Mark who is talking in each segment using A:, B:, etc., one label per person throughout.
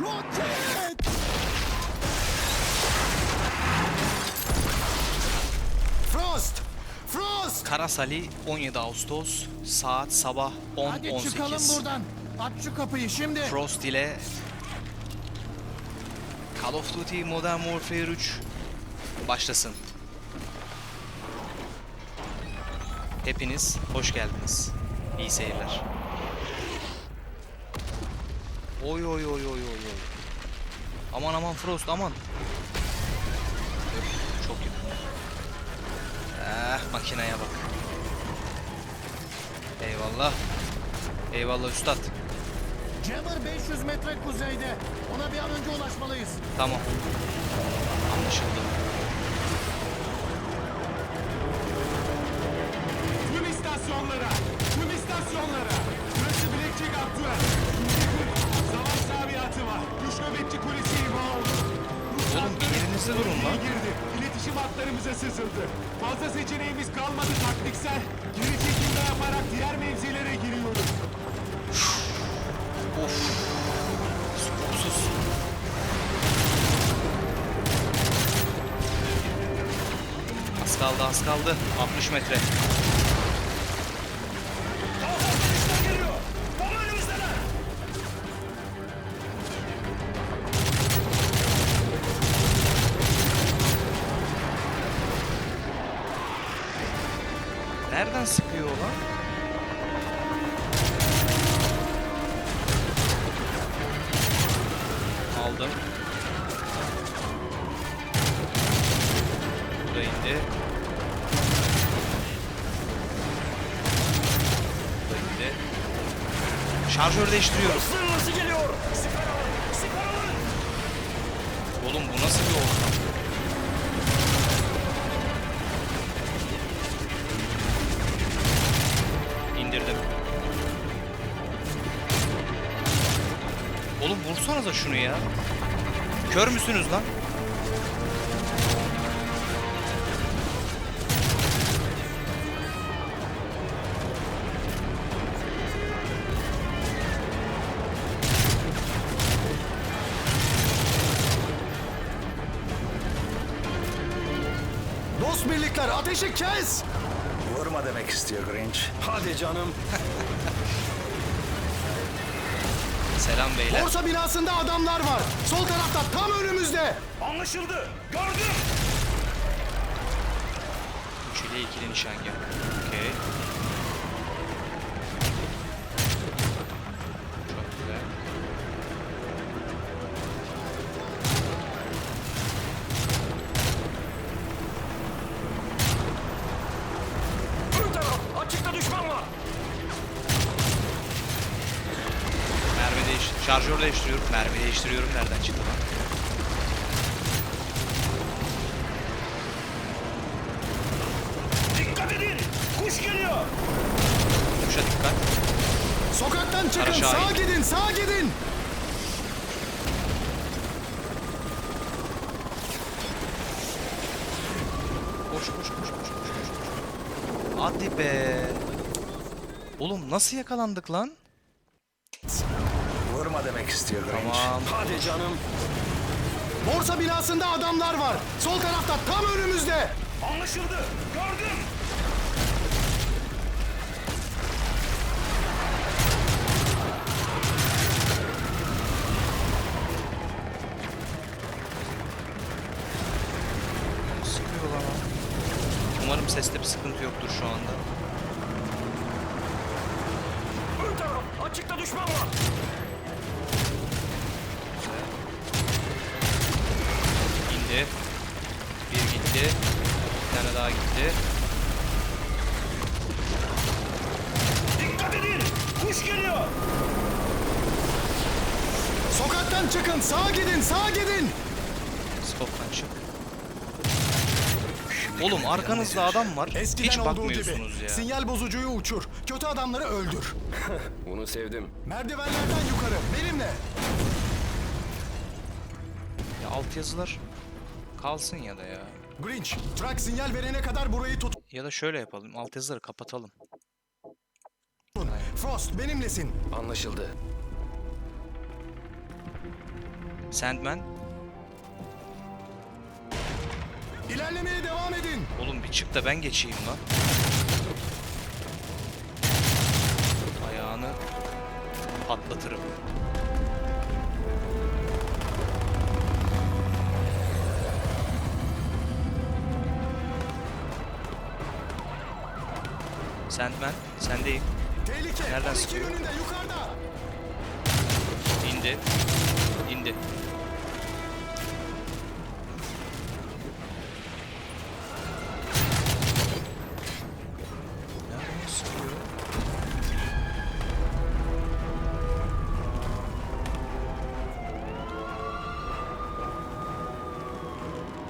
A: Roket! Frost! Frost!
B: Karasali 17 Ağustos saat sabah
A: Hadi çıkalım
B: 10.18.
A: buradan. Aç şu kapıyı şimdi.
B: Frost ile Call of Duty Modern Warfare 3 başlasın. Hepiniz hoş geldiniz. İyi seyirler. Oy oy oy oy oy oy. Aman aman Frost aman. Öf, çok iyi. Eh makineye bak. Eyvallah. Eyvallah üstad.
A: Jammer 500 metre kuzeyde. Ona bir an önce ulaşmalıyız.
B: Tamam. Anlaşıldı.
C: Tüm istasyonlara! Tüm istasyonlara! Burası Blackjack Aktüel. Güç nöbetçi kulesi imha oldu. Ruslar
B: Oğlum yerinizde durun lan.
C: girdi. İletişim hatlarımıza sızıldı. Fazla seçeneğimiz kalmadı taktiksel. Geri çekimde yaparak diğer mevzilere giriyoruz.
B: Of. Skorpsuz. Az kaldı az kaldı. 60 metre. Sıkıyor o lan? Aldım. Bu da indi. Bu da indi. Şarjör değiştiriyoruz. Vursanıza şunu ya. Kör müsünüz lan?
A: Dost birlikler ateşi kes!
D: Vurma demek istiyor Grinch. Hadi canım.
B: Selam beyler.
A: Borsa binasında adamlar var. Sol tarafta tam önümüzde.
D: Anlaşıldı. Gördüm.
B: 3 ile ikili nişangah. Okey. Şarjör değiştiriyorum. Mermi değiştiriyorum. Nereden çıktı lan?
D: Dikkat edin. Kuş geliyor.
B: Kuşa dikkat.
A: Sokaktan çıkın.
B: Kara Şahin.
A: Sağa gidin, sağa gidin.
B: Koş koş koş koş koş. koş. Hadi be. Oğlum nasıl yakalandık lan?
D: Vurma demek istiyor Grinch.
B: Tamam.
D: Hadi canım.
A: Borsa binasında adamlar var. Sol tarafta tam önümüzde.
D: Anlaşıldı. Gördüm.
B: Sıkıyor o. Umarım seste bir sıkıntı yoktur şu anda.
D: Ön taraf. Açıkta düşman var.
B: İndi. Bir gitti. Bir tane daha gitti.
D: Dikkat edin. Kuş geliyor.
A: Sokaktan çıkın. Sağa gidin, sağa gidin.
B: Skoptan çık. Oğlum arkanızda adam var.
A: Eskiden
B: Hiç
A: olduğu
B: bakmıyorsunuz
A: gibi.
B: ya.
A: Sinyal bozucuyu uçur. Kötü adamları öldür.
E: Bunu sevdim.
A: Merdivenlerden yukarı. Benimle.
B: Ya altyazılar kalsın ya da ya.
A: Grinch, truck sinyal verene kadar burayı tutun.
B: Ya da şöyle yapalım. Altyazıları kapatalım.
A: Frost benimlesin.
E: Anlaşıldı.
B: Sandman.
A: İlerlemeye devam edin.
B: Oğlum bir çık da ben geçeyim lan. Ayağını patlatırım. Sandman, sendeyim.
A: Tehlike.
B: Nereden
A: 12
B: sıkıyor?
A: yönünde yukarıda.
B: İndi. İndi.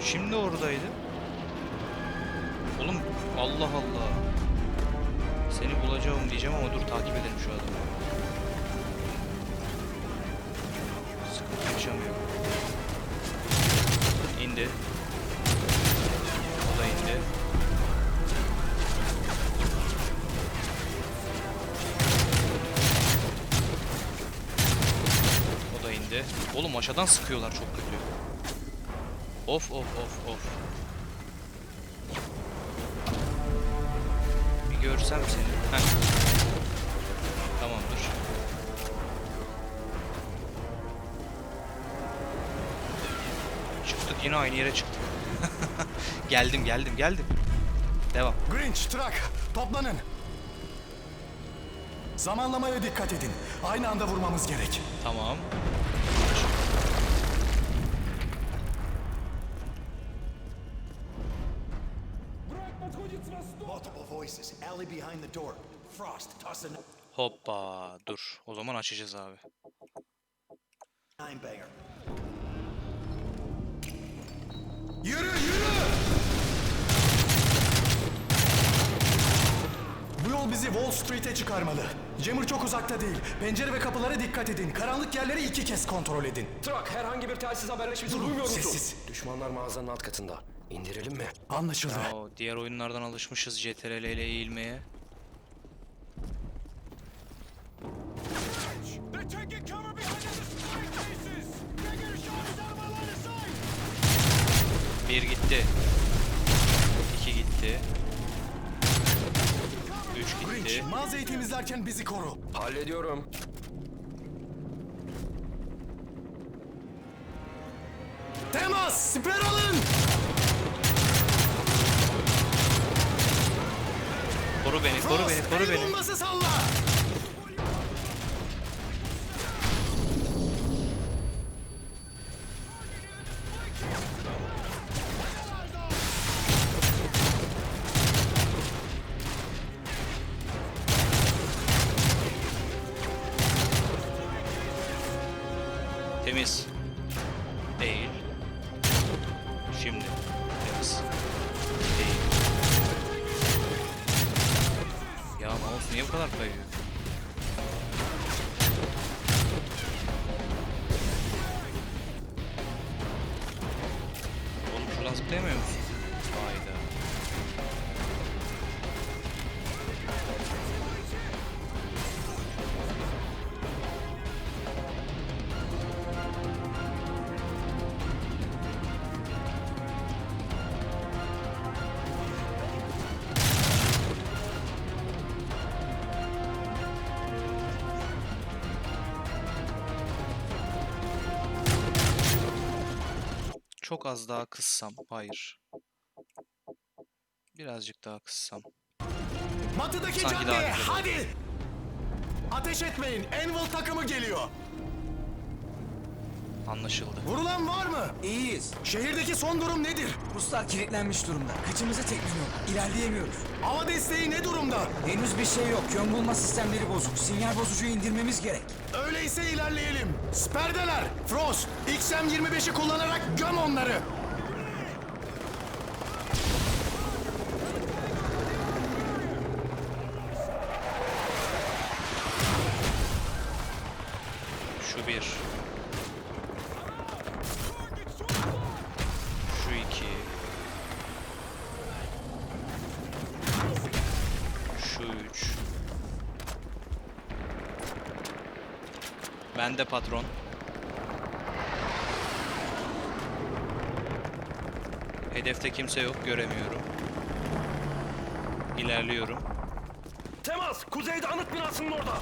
B: Şimdi oradaydı. Oğlum Allah Allah. Seni bulacağım diyeceğim ama dur takip edelim şu adamı. Yaşamıyorum. İndi. O da indi. O da indi. Oğlum aşağıdan sıkıyorlar çok kötü. Of of of of. Bir görsem seni. Heh. Yine aynı yere çıktık. geldim geldim geldim. Devam.
A: Grinch, Trak, toplanın. Zamanlamaya dikkat edin. Aynı anda vurmamız gerek.
B: Tamam. Hoppa dur. O zaman açacağız abi.
A: Yürü, yürü! Bu yol bizi Wall Street'e çıkarmalı. Jammer çok uzakta değil. Pencere ve kapılara dikkat edin. Karanlık yerleri iki kez kontrol edin.
D: Trak herhangi bir telsiz haberleşmesi duymuyor musun?
A: Sessiz.
F: Düşmanlar mağazanın alt katında. İndirelim mi?
A: Anlaşıldı.
B: O diğer oyunlardan alışmışız CTRL ile eğilmeye. Bir gitti. İki gitti. Üç
A: Grinch,
B: gitti.
A: mağazayı temizlerken bizi koru.
F: Hallediyorum.
A: Temas, siper alın!
B: Koru beni, koru
A: Frost,
B: beni, koru
A: el
B: beni.
A: bombası salla!
B: Temiz. Çok az daha kıssam. Hayır. Birazcık daha kıssam.
A: Batıdaki
B: Sanki
A: caddeye, hadi! Ateş etmeyin, Anvil takımı geliyor.
B: Anlaşıldı.
A: Vurulan var mı?
G: İyiyiz.
A: Şehirdeki son durum nedir?
G: Ruslar kilitlenmiş durumda. Kıçımızı tekmiyor. İlerleyemiyoruz.
A: Hava desteği ne durumda?
G: Henüz bir şey yok. Yön bulma sistemleri bozuk. Sinyal bozucuyu indirmemiz gerek.
A: Öyleyse ilerleyelim. Sperdeler, Frost, XM25'i kullanarak göm onları.
B: Şu bir. Bende patron. Hedefte kimse yok göremiyorum. İlerliyorum.
D: Temas kuzeyde anıt binasının orada.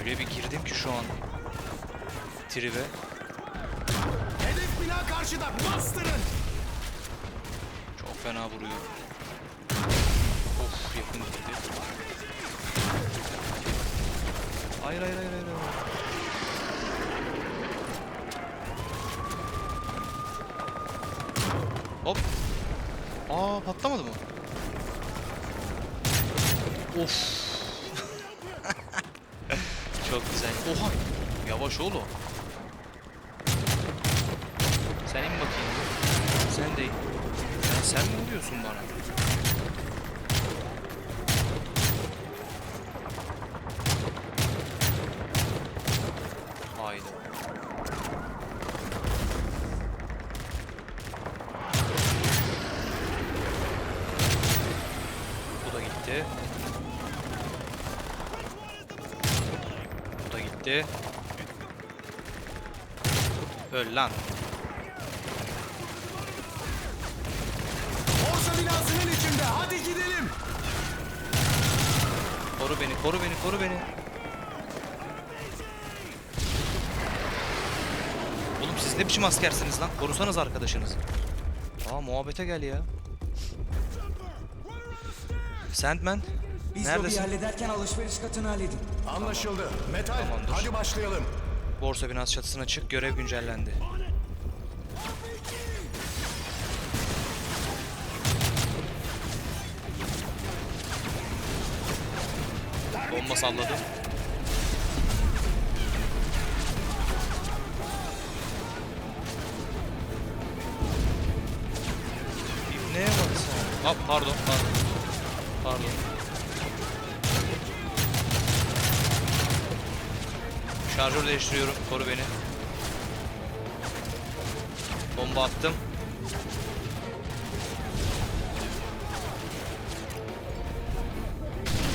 B: Öyle bir girdim ki şu an. Tribe.
A: Hedef bina karşıda bastırın.
B: Çok fena vuruyor. Of yakın gitti. Hayır hayır hayır hayır. hayır. Hop. Aa patlamadı mı? Of. Çok güzel. Oha. Yavaş oğlum. Sen in bakayım. Sen de. Ya sen mi vuruyorsun bana? Haydi. Bu da gitti. Bu da gitti. Öl lan.
A: Borsa binasının içinde. Hadi gidelim.
B: Koru beni, koru beni, koru beni. Oğlum siz ne biçim askersiniz lan? Korusanız arkadaşınızı. Aa muhabbete gel ya. Sandman,
G: Biz
B: Neredesin?
G: lobiyi hallederken alışveriş katını halledin.
A: Anlaşıldı. Metal.
B: Tamamdır.
A: Hadi başlayalım.
B: borsa binası çatısına çık, görev güncellendi. Bomba salladım. İbneye bak sen. Aa, pardon, pardon. Pardon. Şarjör değiştiriyorum. Koru beni. Bomba attım.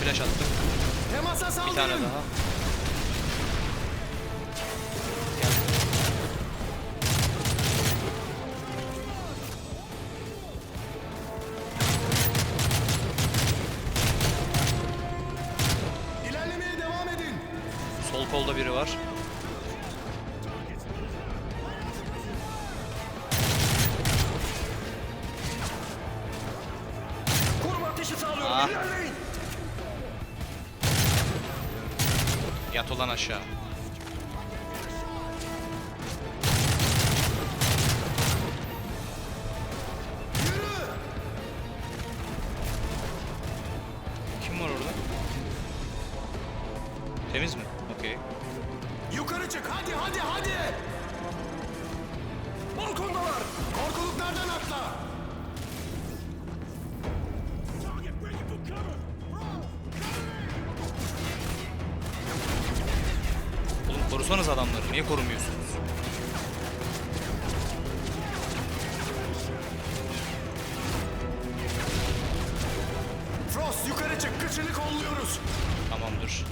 B: Flash attım. Bir tane daha. Oğlum korusanız adamları. Niye korumuyorsunuz?
A: Frost yukarı çık. Kıçını kolluyoruz.
B: Tamamdır.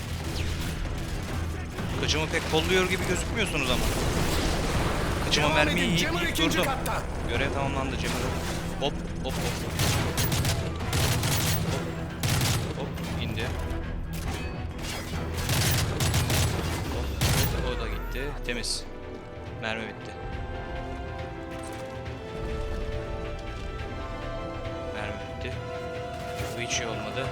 B: Kıçımı pek kolluyor gibi gözükmüyorsunuz ama. Kıçıma mermiyi yiyip durdum.
A: katta.
B: Görev tamamlandı Cemil. Hop hop. Hop Gitti. Temiz. Mermi bitti. Mermi bitti. Bu hiç iyi olmadı.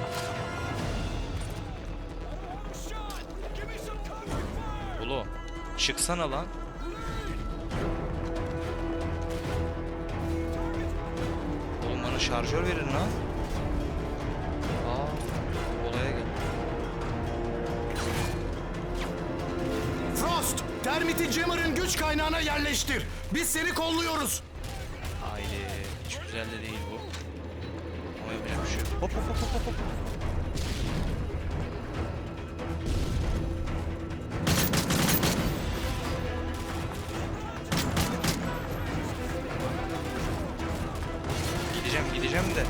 B: Ulu. Çıksana lan. Oğlum bana şarjör verin lan.
A: Termiti Jammer'ın güç kaynağına yerleştir. Biz seni kolluyoruz.
B: Haydi. Hiç güzel de değil bu. Ama yapacak bir şey yok. Hop hop hop hop hop. Gideceğim gideceğim de.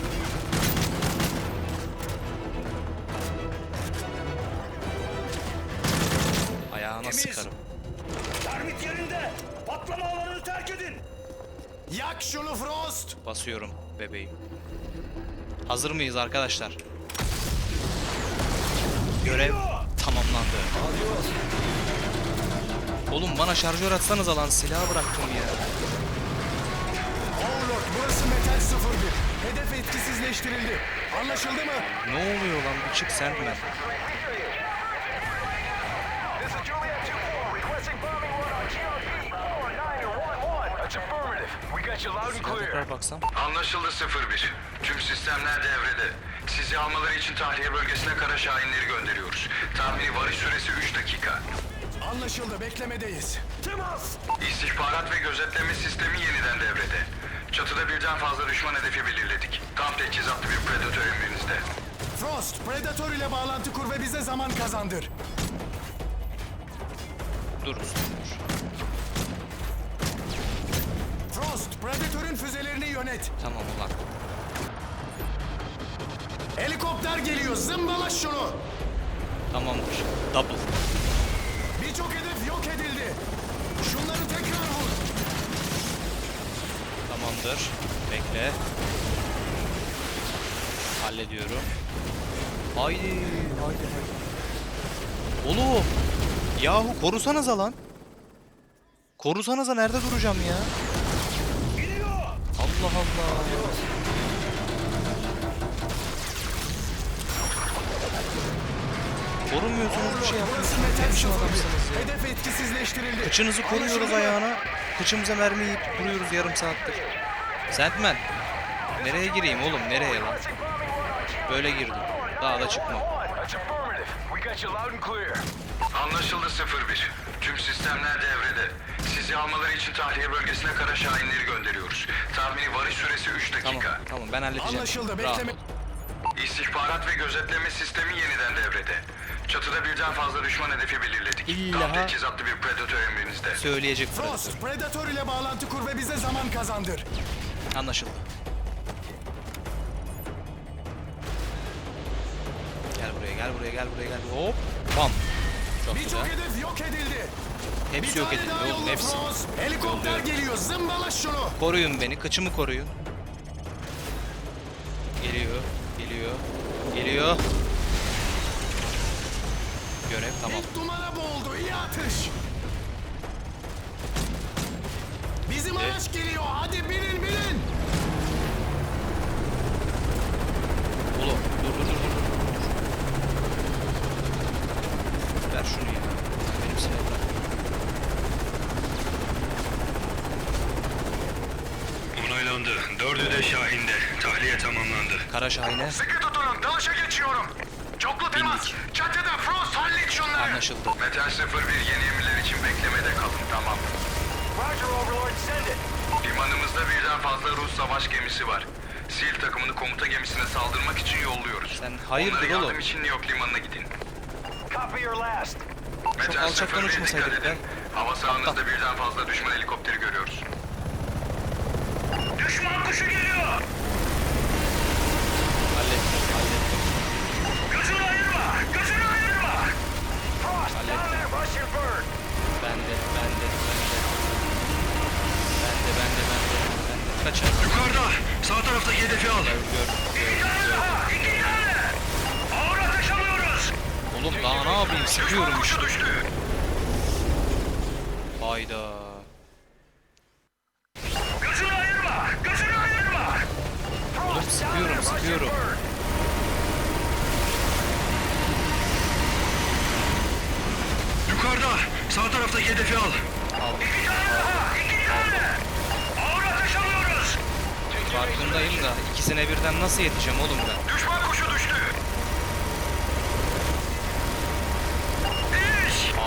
B: Ayağına sıkarım.
A: Yak şunu Frost!
B: Basıyorum bebeğim. Hazır mıyız arkadaşlar? Görev tamamlandı. Oğlum bana şarjör atsanız lan silahı bıraktım ya.
A: Overlord burası Metal 01. Hedef etkisizleştirildi. Anlaşıldı mı?
B: Ne oluyor lan bir çık sen Tekrar baksam.
H: Anlaşıldı 01. Tüm sistemler devrede. Sizi almaları için tahliye bölgesine kara şahinleri gönderiyoruz. Tahmini varış süresi 3 dakika.
A: Anlaşıldı. Beklemedeyiz.
D: Timos!
H: İstihbarat ve gözetleme sistemi yeniden devrede. Çatıda birden fazla düşman hedefi belirledik. Tam teçhizatlı bir predatör emrinizde.
A: Frost, Predator ile bağlantı kur ve bize zaman kazandır.
B: Dur dur.
A: Frost, Predator'ün füzelerini yönet.
B: Tamam ulan.
A: Helikopter geliyor. Zımbala şunu.
B: Tamamdır. Double.
A: Birçok hedef yok edildi. Şunları tekrar vur.
B: Tamamdır. Bekle. Hallediyorum. Haydi, haydi, haydi. Oğlum! Yahu korusanıza lan. Korusanıza nerede duracağım ya? Allah Allah. Korumuyorsunuz bir şey yapmıyorsunuz.
A: 01.
B: adamsınız ya?
A: Hedef etkisizleştirildi.
B: Kıçınızı koruyoruz ayağına. Kıçımıza mermi yiyip duruyoruz yarım saattir. Sandman. Nereye gireyim oğlum? Nereye lan? Böyle girdim. Daha da çıkmam.
D: Got you loud and clear.
H: Anlaşıldı 01. Tüm sistemler devrede. Sizi almaları için tahliye bölgesine kara şahinleri gönderiyoruz. Tahmini varış süresi 3 dakika.
B: Tamam, tamam ben halledeceğim.
A: Anlaşıldı. Bekleme.
H: İstihbarat ve gözetleme sistemi yeniden devrede. Çatıda birden fazla düşman hedefi belirledik.
B: İlla
H: Tam
B: ha-
H: teçhizatlı bir predatör emrinizde.
B: Söyleyecek.
A: Frost, Predator ile bağlantı kur ve bize zaman kazandır.
B: Anlaşıldı. Gel buraya, gel buraya, gel. Hop. Bam. Çok
A: Birçok
B: güzel.
A: hedef yok edildi.
B: Hepsi
A: Bir
B: yok
A: tane
B: edildi
A: daha
B: oğlum,
A: yolla
B: hepsi.
A: Frost. Helikopter
B: Yolluyorum.
A: geliyor. Zımbala şunu.
B: Koruyun beni, kıçımı koruyun. Geliyor, geliyor, geliyor. Görev tamam.
A: İlk dumana boğuldu. İyi atış. Bizim araç geliyor. Hadi binin binin.
B: Oğlum dur dur dur dur. dur. Ver şunu ya. Benim silahım.
H: Onaylandı. Dördü de Şahin'de. Tahliye tamamlandı.
B: Kara Şahin'e
H: Sıkı tutunun. Dalışa geçiyorum. Çoklu temas. Çatıda Frost hallet şunları.
B: anlaşıldı.
H: Metal 01 yeni emirler için beklemede kalın. Tamam.
D: Roger, Overlord. Send it.
H: Limanımızda birden fazla Rus savaş gemisi var. SEAL takımını komuta gemisine saldırmak için yolluyoruz.
B: Sen hayırdır
H: Onlara yardım
B: oğlum?
H: için New York limanına gidin.
D: Copy your last.
H: Metal
B: alçak
H: 01
B: konuşmasaydık
H: dikkat
B: be.
H: edin. Hava sahanızda birden fazla düşman helikopteri görüyoruz.
D: Düşman kuşu geliyor.
B: Hallettim, hallettim.
D: Gözünü ayırma. Gözünü ayırma. Frost,
B: Hallettim. Bende, bende, bende. Bende, bende, bende. Bende. Kaçın.
H: Yukarıda. Sağ taraftaki hedefi al.
B: Gör, gör, gör, gör.
D: Ha, iki tane. Ağır ateş alıyoruz.
B: Oğlum daha ne yapayım? Sıkıyorum işte. Hayda.
D: Gözünü ayırma. Gözünü ayırma.
B: Oğlum sıkıyorum, sıkıyorum.
H: Yukarıda. Sağ taraftaki hedefi al.
B: Aldım.
D: İki tane daha. İki tane. Ağır ateş alıyoruz.
B: Farkındayım da ikisine birden nasıl yeteceğim oğlum ben?
H: Düşman kuşu düştü.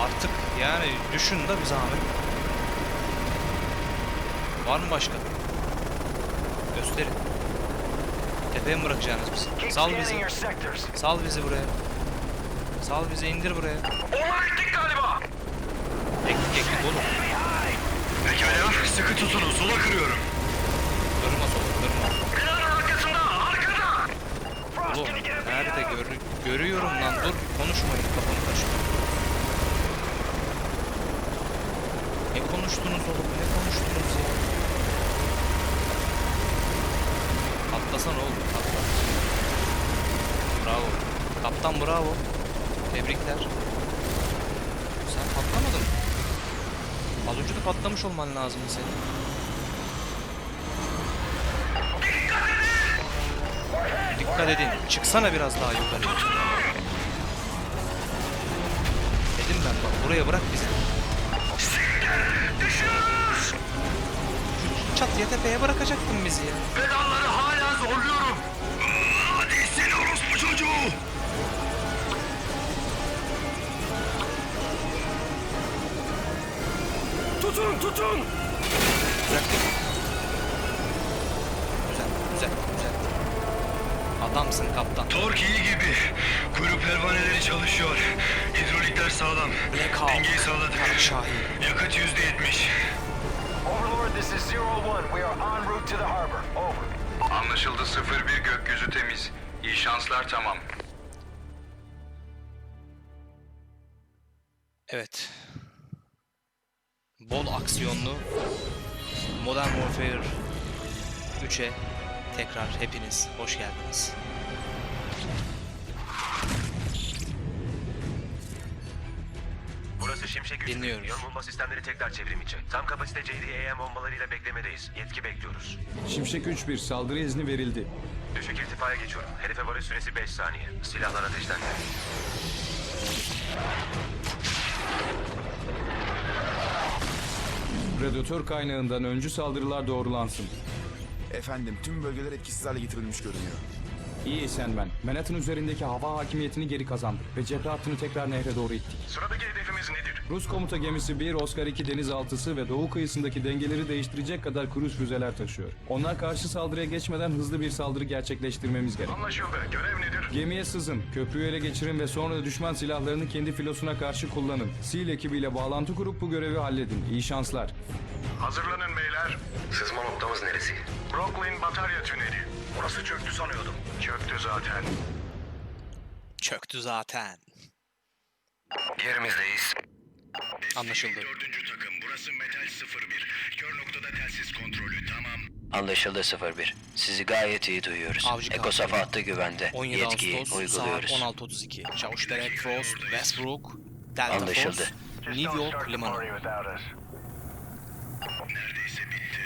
B: Artık yani düşün da bir zahmet. Var mı başka? Gösterin. Tepeye mi bırakacaksınız bizi? Sal bizi. Sal bizi buraya. Sal bizi indir buraya.
D: Onlar ettik galiba.
B: Eklik eklik oğlum.
H: Pekala. Sıkı tutunun. Sola kırıyorum.
B: Kırma sola kırma.
D: Binanın arkasında. Arkada.
B: Oğlum nerede
D: beat?
B: Gör, görüyorum lan dur konuşmayın kafanı taşıma. Ne konuştunuz oğlum ne konuştunuz ya? Patlasana oğlum. Patla. Bravo. Kaptan bravo. Tebrikler. Sen patlamadın mı? Az önce de patlamış olman lazımdı senin. Dikkat edin. Çıksana biraz daha yukarı. Dedim ben bak buraya bırak bizi. Şu çatıya tepeye bırakacaktın bizi ya.
H: Pedalları hala zorluyorum. Hadi seni orospu çocuğu.
F: Tutun tutun!
B: Bıraktım. Güzel, güzel, güzel. Adamsın kaptan.
H: Tork iyi gibi. Kuyruk pervaneleri çalışıyor. Hidrolikler sağlam.
B: Black Hawk.
H: Dengeyi sağladık.
B: Şahin.
H: Yakıt yüzde yetmiş.
D: İs Zero One. We are en route to the harbor. Over.
H: Anlaşıldı 01 gökyüzü temiz. İyi şanslar tamam.
B: Evet. Bol aksiyonlu Modern Warfare 3'e tekrar hepiniz hoş geldiniz. Dinliyoruz.
I: Yön bulma sistemleri tekrar çevrim içi. Tam kapasite JDAM bombalarıyla beklemedeyiz. Yetki bekliyoruz.
C: Şimşek 3-1 saldırı izni verildi.
I: Düşük irtifaya geçiyorum. Hedefe varış süresi 5 saniye. Silahlar ateşlendi.
C: Predatör kaynağından öncü saldırılar doğrulansın.
J: Efendim tüm bölgeler etkisiz hale getirilmiş görünüyor.
C: İyi Sandman. Manhattan üzerindeki hava hakimiyetini geri kazandık ve cephe hattını tekrar nehre doğru ittik.
I: Sıradaki hedefimiz nedir?
C: Rus komuta gemisi 1, Oscar 2 denizaltısı ve doğu kıyısındaki dengeleri değiştirecek kadar kruz füzeler taşıyor. Onlar karşı saldırıya geçmeden hızlı bir saldırı gerçekleştirmemiz gerek.
I: Anlaşıldı. Görev nedir?
C: Gemiye sızın, köprüyü ele geçirin ve sonra da düşman silahlarını kendi filosuna karşı kullanın. SEAL ekibiyle bağlantı kurup bu görevi halledin. İyi şanslar.
I: Hazırlanın beyler.
F: Sızma noktamız neresi?
I: Brooklyn Batarya Tüneli. Orası çöktü sanıyordum. Çöktü zaten.
B: Çöktü zaten.
F: Yerimizdeyiz.
B: Anlaşıldı.
H: Dördüncü takım burası Metal 01. Kör noktada telsiz kontrolü tamam.
K: Anlaşıldı 01. Sizi gayet iyi duyuyoruz.
B: Avcı
K: Ekosaf
B: kaptanı.
K: hattı güvende.
B: 17
K: Yetkiyi
B: Ağustos
K: uyguluyoruz.
B: saat 16.32. Çavuşberek, Frost, Westbrook, Delta
K: Anlaşıldı.
B: Force, New York limanı.
H: Neredeyse bitti.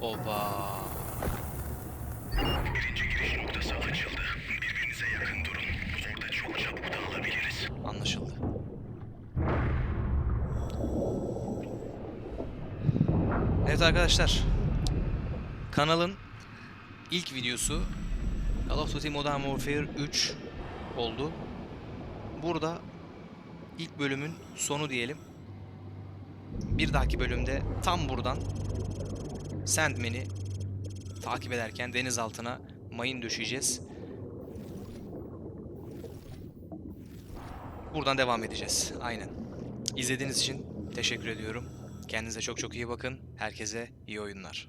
B: Oba.
H: Birinci giriş noktası açıldı. Birbirinize yakın durun. Orada çok çabuk dağılabiliriz.
B: Anlaşıldı. Evet arkadaşlar. Kanalın ilk videosu Call of Duty Modern Warfare 3 oldu. Burada ilk bölümün sonu diyelim. Bir dahaki bölümde tam buradan Sandman'i takip ederken deniz altına mayın döşeyeceğiz. Buradan devam edeceğiz. Aynen. İzlediğiniz için teşekkür ediyorum. Kendinize çok çok iyi bakın. Herkese iyi oyunlar.